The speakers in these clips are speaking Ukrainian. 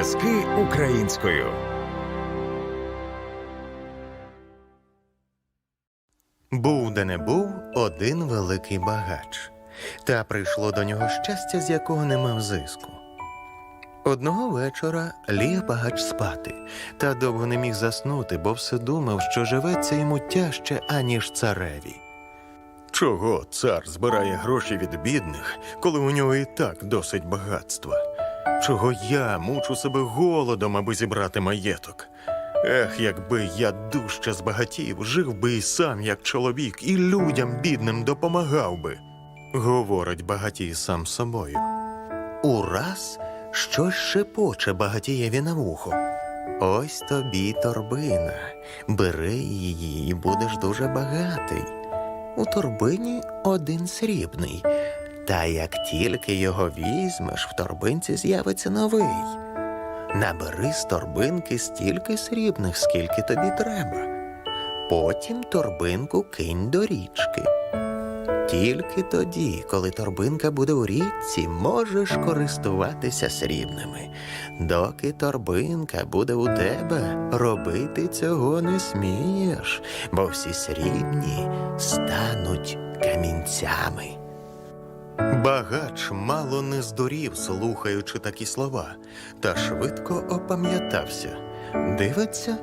Аудіоказки українською. Був де не був один великий багач, та прийшло до нього щастя, з якого не мав зиску. Одного вечора ліг багач спати, та довго не міг заснути, бо все думав, що живеться йому тяжче, аніж цареві. Чого цар збирає гроші від бідних, коли у нього і так досить багатства? Чого я мучу себе голодом, аби зібрати маєток? Ех, якби я дужче збагатів, жив би і сам як чоловік, і людям бідним допомагав би, говорить багатій сам собою. Ураз щось шепоче багатієві на вухо. Ось тобі торбина. Бери її і будеш дуже багатий. У торбині один срібний. Та як тільки його візьмеш, в торбинці з'явиться новий. Набери з торбинки стільки срібних, скільки тобі треба. Потім торбинку кинь до річки. Тільки тоді, коли торбинка буде у річці, можеш користуватися срібними. Доки торбинка буде у тебе, робити цього не смієш, бо всі срібні стануть камінцями. Багач мало не здурів, слухаючи такі слова, та швидко опам'ятався. Дивиться,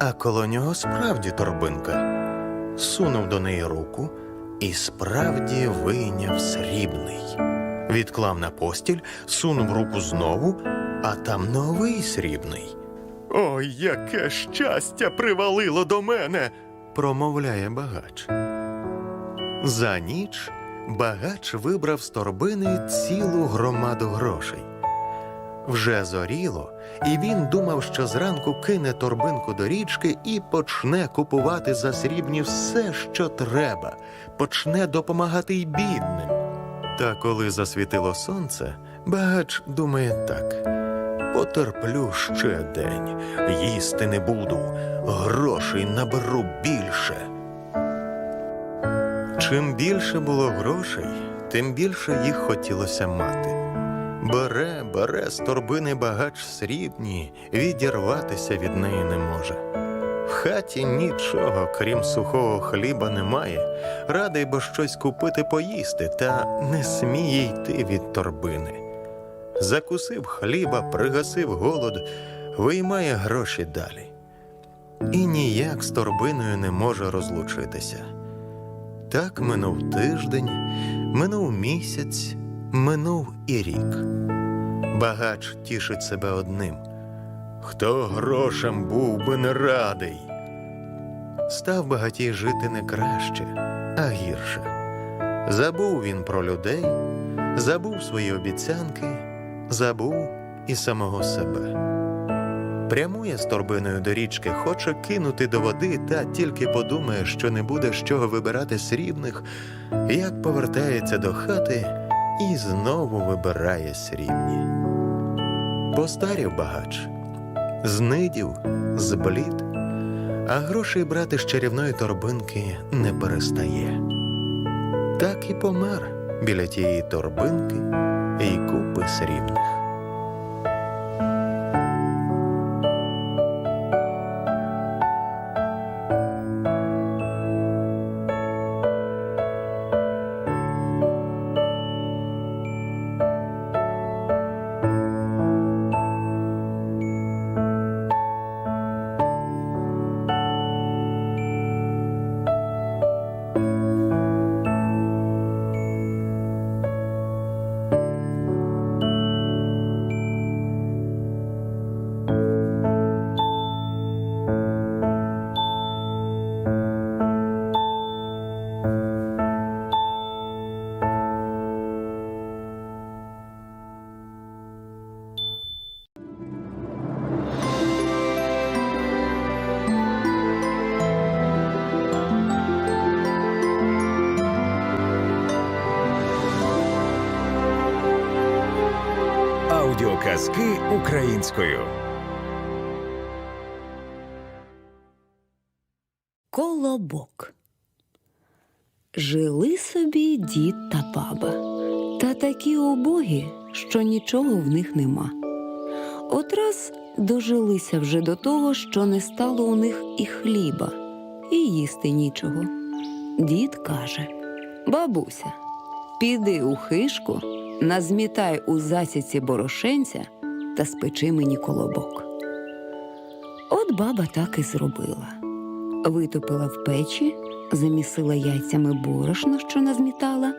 а коло нього справді торбинка. Сунув до неї руку і справді вийняв срібний. Відклав на постіль, сунув руку знову, а там новий срібний. Ой, яке щастя привалило до мене, промовляє багач. За ніч багач вибрав з торбини цілу громаду грошей. Вже зоріло, і він думав, що зранку кине торбинку до річки і почне купувати за срібні все, що треба, почне допомагати й бідним. Та коли засвітило сонце, багач думає так: потерплю ще день, їсти не буду, грошей наберу більше. Чим більше було грошей, тим більше їх хотілося мати. Бере, бере з торбини багач срібні, відірватися від неї не може. В хаті нічого, крім сухого хліба, немає. Радий бо щось купити поїсти, та не сміє йти від торбини. Закусив хліба, пригасив голод, виймає гроші далі. І ніяк з торбиною не може розлучитися. Так минув тиждень, минув місяць, минув і рік. Багач тішить себе одним. Хто грошем був би не радий. Став багатій жити не краще, а гірше. Забув він про людей, забув свої обіцянки, забув і самого себе. Прямує з торбиною до річки, хоче кинути до води, та тільки подумає, що не буде з чого вибирати срібних, як повертається до хати і знову вибирає срібні. Постарів багач, знидів, зблід, а грошей брати з чарівної торбинки не перестає. Так і помер біля тієї торбинки і купи срібних. Українською. Колобок. Жили собі дід та баба, та такі убогі, що нічого в них нема. От раз дожилися вже до того, що не стало у них і хліба, і їсти нічого. Дід каже: Бабуся, піди у хишку, назмітай у засіці борошенця та спечи мені колобок. От баба так і зробила. Витопила в печі, замісила яйцями борошно, що назмітала,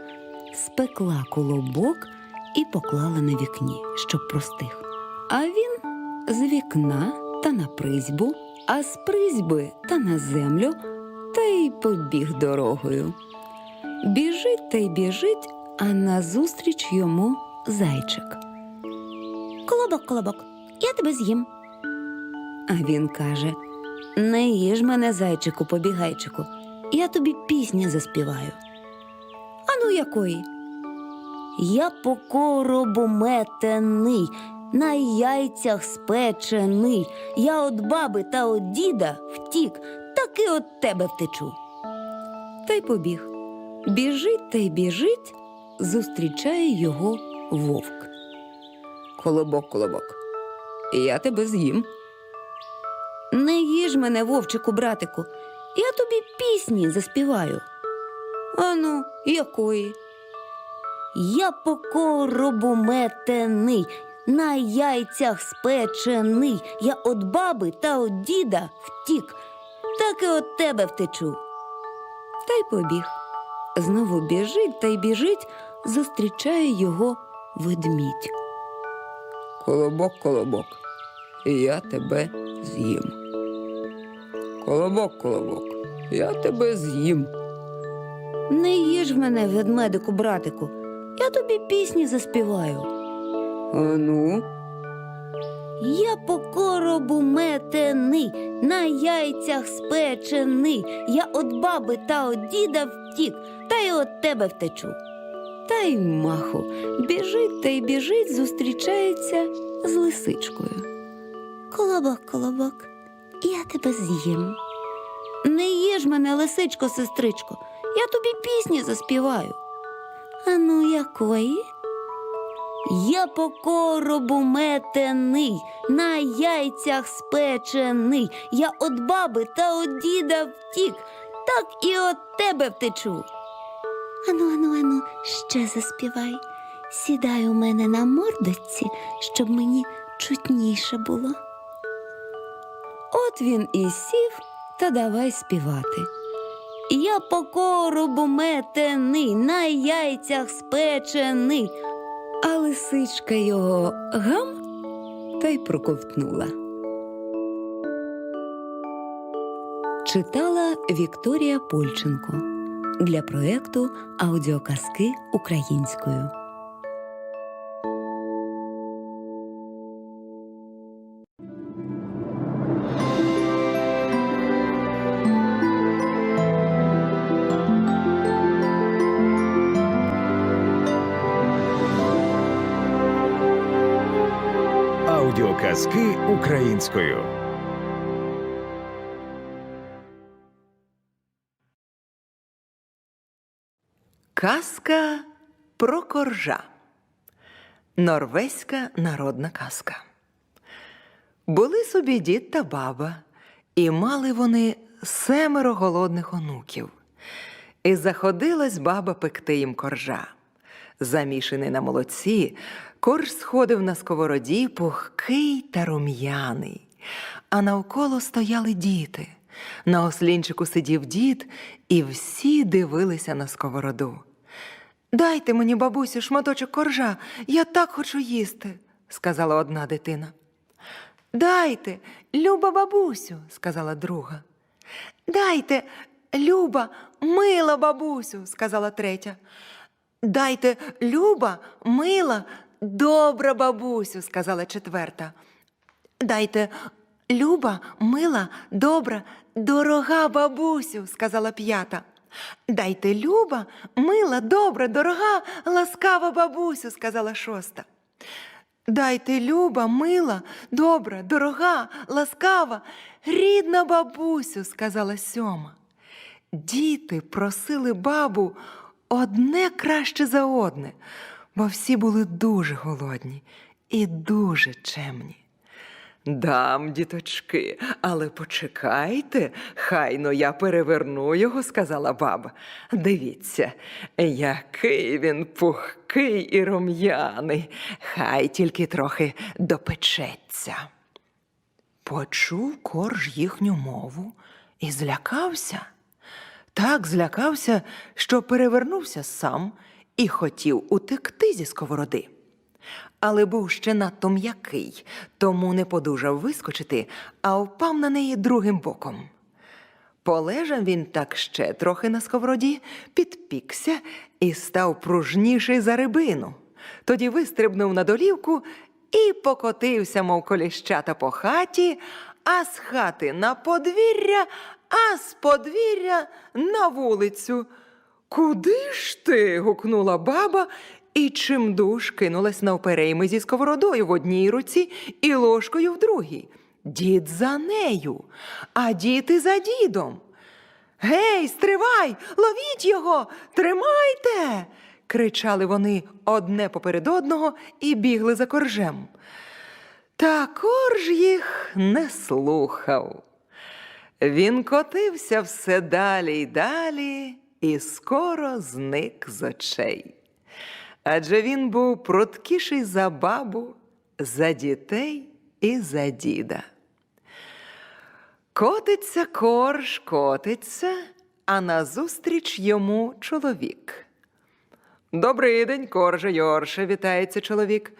спекла колобок і поклала на вікні, щоб простих. А він з вікна та на призьбу, а з призьби та на землю, та й побіг дорогою. Біжить та й біжить, а назустріч йому зайчик. Колобок, колобок, я тебе з'їм. А він каже: Не їж мене, зайчику, побігайчику, я тобі пісні заспіваю. Ану якої? Я по коробу метений, на яйцях спечений. Я от баби та от діда втік, так і от тебе втечу. Та й побіг. Біжить та й біжить, зустрічає його вовк. Колобок, колобок, я тебе з'їм. Не їж мене, вовчику, братику, я тобі пісні заспіваю. Ану, якої? Я по коробу метений, на яйцях спечений. Я от баби та от діда втік, так і от тебе втечу. Та й побіг. Знову біжить та й біжить, зустрічає його ведмідь. Колобок, колобок, я тебе з'їм. Колобок, колобок, я тебе з'їм. Не їж мене, ведмедику, братику, я тобі пісні заспіваю. Ану. Я по коробу метений, на яйцях спечений. Я от баби та от діда втік, та й от тебе втечу. Та й маху, біжить та й біжить, зустрічається з лисичкою. Колобок, колобок, я тебе з'їм. Не їж мене, лисичко, сестричко, я тобі пісні заспіваю. Ану, якої? Я по коробу метений, на яйцях спечений. Я от баби та от діда втік, так і от тебе втечу. Ану, ану, ану, ще заспівай. Сідай у мене на мордочці, щоб мені чутніше було. От він і сів та давай співати. Я по коробу метений, на яйцях спечений, а лисичка його гам та й проковтнула. Читала Вікторія Польченко для проекту Аудіоказки українською. Аудіоказки українською. Казка про коржа. Норвезька народна казка. Були собі дід та баба, і мали вони семеро голодних онуків. І заходилась баба пекти їм коржа. Замішаний на молоці, корж сходив на сковороді пухкий та рум'яний, а навколо стояли діти. На ослінчику сидів дід, і всі дивилися на сковороду. Дайте мені, бабусю, шматочок коржа, я так хочу їсти, сказала одна дитина. Дайте, люба бабусю, сказала друга. Дайте, люба, мила бабусю, сказала третя. Дайте, люба, мила, добра бабусю, сказала четверта. Дайте, люба, мила, добра, дорога бабусю, сказала п'ята. Дайте, люба, мила, добра, дорога, ласкава бабусю, сказала шоста. Дайте, люба, мила, добра, дорога, ласкава, рідна бабусю, сказала сьома. Діти просили бабу одне краще за одне, бо всі були дуже голодні і дуже чемні. Дам, діточки, але почекайте, хайно я переверну його, сказала баба. Дивіться, який він пухкий і рум'яний, хай тільки трохи допечеться. Почув корж їхню мову і злякався. Так злякався, що перевернувся сам і хотів утекти зі сковороди. Але був ще надто м'який, тому не подужав вискочити, а впав на неї другим боком. Полежав він так ще трохи на сковороді, підпікся і став пружніший за рибину. Тоді вистрибнув на долівку і покотився, мов коліщата по хаті, а з хати на подвір'я, а з подвір'я на вулицю. Куди ж ти? гукнула баба і чимдуж кинулась навперейми зі сковородою в одній руці і ложкою в другій. Дід за нею, а діти за дідом. Гей, стривай, ловіть його, тримайте. кричали вони одне поперед одного і бігли за коржем. Та корж їх не слухав. Він котився все далі й далі і скоро зник з очей. Адже він був пруткіший за бабу, за дітей і за діда. Котиться корж, котиться, а назустріч йому чоловік. Добрий день, корже Йорше, вітається чоловік.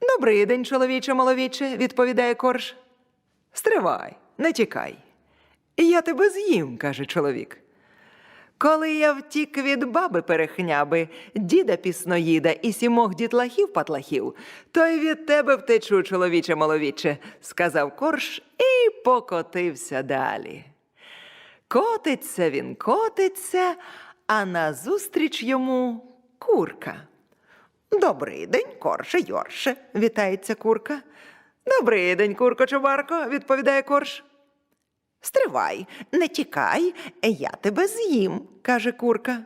Добрий день, чоловіче маловіче, відповідає корж. Стривай, не тікай. Я тебе з'їм, каже чоловік. Коли я втік від баби перехняби, діда пісноїда і сімох дітлахів патлахів, то й від тебе втечу, чоловіче маловіче, сказав корж і покотився далі. Котиться він, котиться, а назустріч йому курка. Добрий день, корше, Йорше, вітається курка. Добрий день, курко Чубарко, відповідає корж. Стривай, не тікай, я тебе з'їм, каже курка.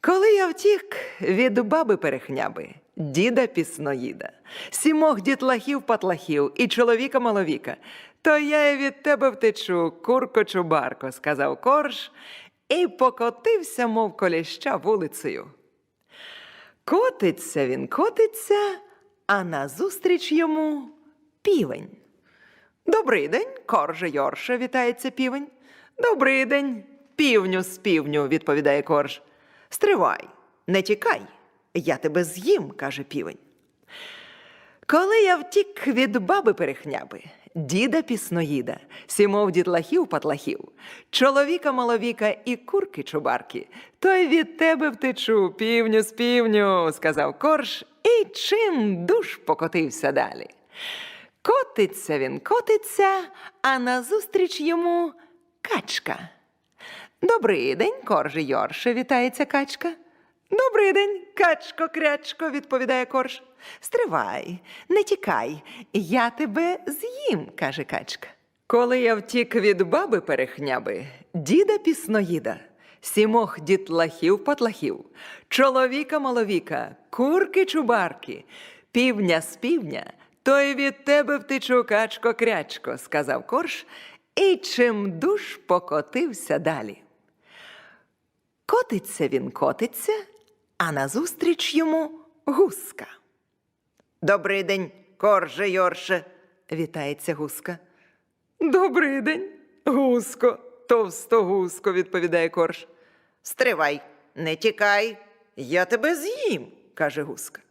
Коли я втік від баби перехняби, діда пісноїда, сімох дітлахів патлахів і чоловіка маловіка, то я й від тебе втечу, курко чубарко, сказав корж, і покотився, мов коліща вулицею. Котиться він, котиться, а назустріч йому півень. Добрий день, корже Йорше, вітається півень. Добрий день, півню з півню, відповідає корж. Стривай, не тікай, я тебе з'їм, каже півень. Коли я втік від баби перехняби, діда пісноїда, сімов дітлахів патлахів, чоловіка маловіка і курки чубарки, то й від тебе втечу, півню з півню, сказав корж, і чим душ покотився далі. Котиться він, котиться, а назустріч йому качка. Добрий день, корже Йорше, вітається качка. Добрий день, качко, крячко, відповідає корж. Стривай, не тікай, я тебе з'їм, каже качка. Коли я втік від баби перехняби, діда пісноїда, сімох дітлахів патлахів, чоловіка маловіка, курки чубарки, півня з півня, то й від тебе втечу качко крячко, сказав корж, і чим душ покотився далі. Котиться він котиться, а назустріч йому гуска. Добрий день, корже Йорше, вітається гуска. Добрий день, гуско, товстогуско, відповідає корж. Стривай, не тікай, я тебе з'їм, каже гуска.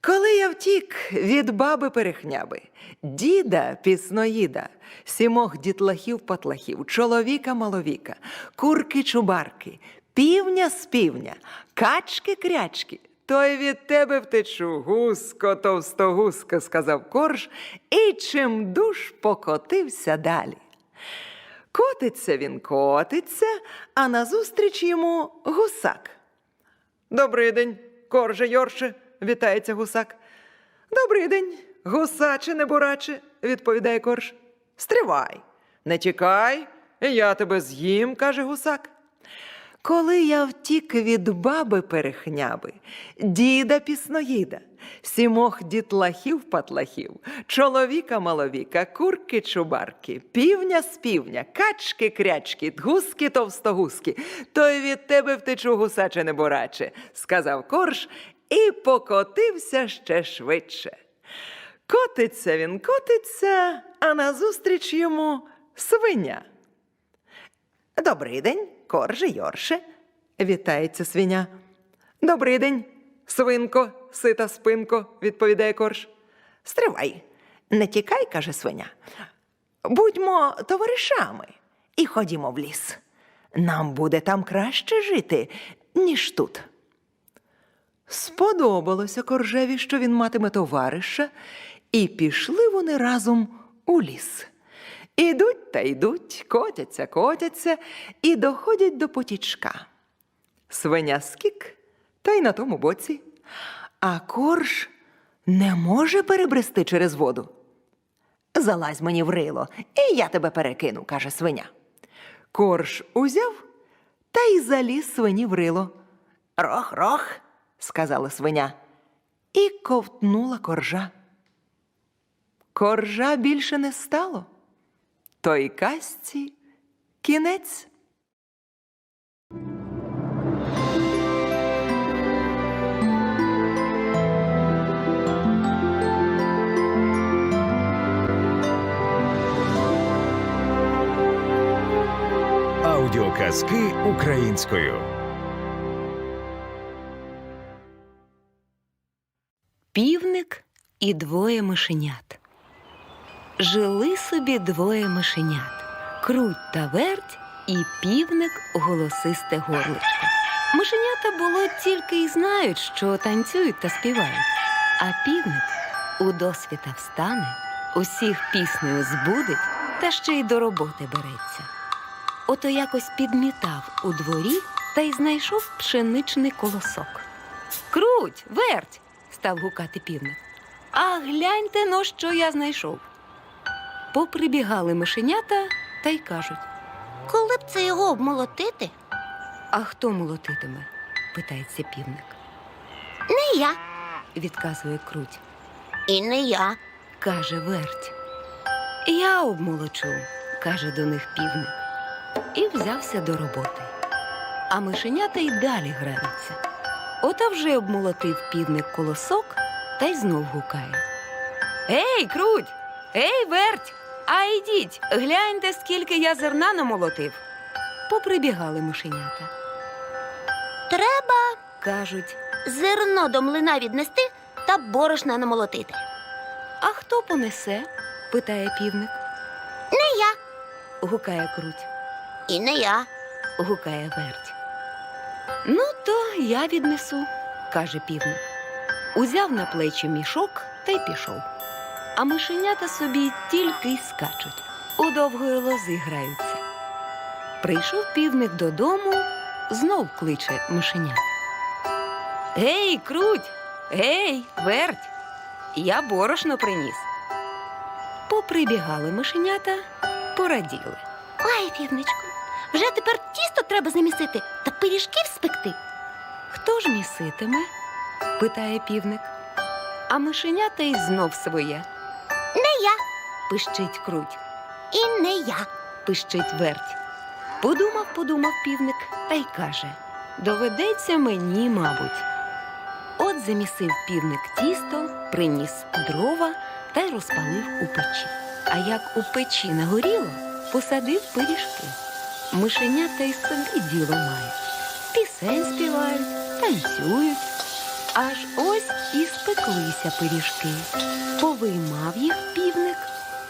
Коли я втік від баби перехняби, діда пісноїда, сімох дітлахів патлахів, чоловіка маловіка, курки чубарки, півня з півня, качки крячки, то й від тебе втечу, гуско, товстогуско, сказав корж, і чим душ покотився далі. Котиться він котиться, а назустріч йому гусак. Добрий день, корже Йорше, вітається гусак. Добрий день, гусаче небураче, відповідає корж. Стривай, не тікай, я тебе з'їм, каже гусак. Коли я втік від баби перехняби, діда пісноїда, сімох дітлахів патлахів, чоловіка маловіка, курки чубарки, півня з півня, качки крячки, гуски товстогуски, то й від тебе втечу гусаче небораче, сказав корж і покотився ще швидше. Котиться він, котиться, а назустріч йому свиня. Добрий день, корже Йорше, вітається свиня. Добрий день, свинко, сита спинко, відповідає корж. Стривай, не тікай, каже свиня. Будьмо товаришами і ходімо в ліс. Нам буде там краще жити, ніж тут. Сподобалося коржеві, що він матиме товариша, і пішли вони разом у ліс. Ідуть та йдуть, котяться, котяться і доходять до потічка. Свиня скік, та й на тому боці. А корж не може перебрести через воду. Залазь мені в рило, і я тебе перекину, каже свиня. Корж узяв та й заліз свині в рило. Рох, рох, сказала свиня, і ковтнула коржа. Коржа більше не стало. Той казці кінець. Аудіоказки українською. Півник і двоє мишенят. Жили собі двоє мишенят круть та верть і півник голосисте горличко. Мишенята було тільки й знають, що танцюють та співають. А півник у досвіта встане, усіх піснею збудить та ще й до роботи береться. Ото якось підмітав у дворі та й знайшов пшеничний колосок. Круть, верть, став гукати півник. А гляньте но, що я знайшов. Поприбігали мишенята та й кажуть: Коли б це його обмолотити? А хто молотитиме? питається півник. Не я. Відказує круть. І не я. Каже верть. Я обмолочу, каже до них півник. І взявся до роботи. А мишенята й далі граються. Ота вже обмолотив півник колосок та й знов гукає. Ей, круть! Ей, верть! А йдіть, гляньте, скільки я зерна намолотив. Поприбігали мишенята. Треба Кажуть, зерно до млина віднести та борошна намолотити. а хто понесе? питає півник. Не я. Гукає круть. І не я. гукає верть. Ну, то я віднесу, каже півник. Узяв на плечі мішок та й пішов. А мишенята собі тільки й скачуть, у довгої лози граються. Прийшов півник додому, знов кличе мишенят. Гей, круть! Гей, верть! Я борошно приніс. Поприбігали мишенята, пораділи. Ой, півничку, вже тепер тісто треба замісити та пиріжків спекти. Хто ж міситиме? питає півник. А мишенята й знов своє. Не я. Пищить круть, І не я. пищить верть. Подумав, подумав півник та й каже: доведеться мені, мабуть. От замісив півник тісто, приніс дрова та й розпалив у печі. А як у печі нагоріло, посадив пиріжки. Мишенята й собі діло мають. Пісень співають, танцюють. Аж ось і спеклися пиріжки. Повиймав їх півник,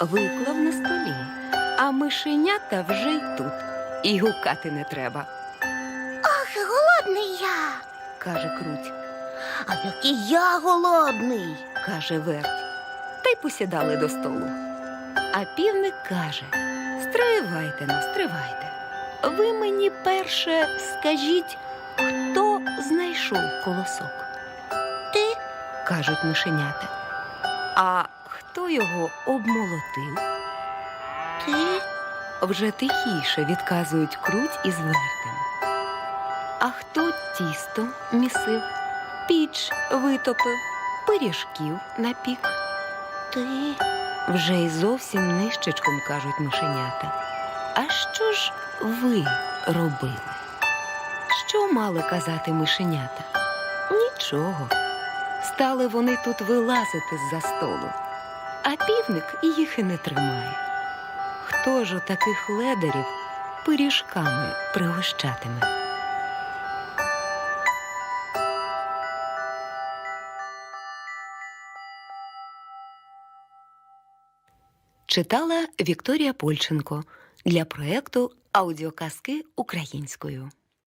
виклав на столі. А мишенята вже й тут. І гукати не треба, Ах, голодний я. каже круть, А який я голодний. каже верть. Та й посідали до столу. А півник каже: Стривайте ну, стривайте. Ви мені перше скажіть, хто знайшов колосок? Ти кажуть мишенята. А хто його обмолотив? ти Вже тихіше відказують круть із вертем. А хто тісто місив, піч витопив, пиріжків напік. Ти Вже й зовсім нищечком кажуть мишенята. А що ж ви робили? Що мали казати мишенята? Нічого. Стали вони тут вилазити з-за столу, а півник їх і не тримає. Хто ж у таких ледарів пиріжками пригощатиме? Читала Вікторія Польченко для проекту Аудіоказки українською.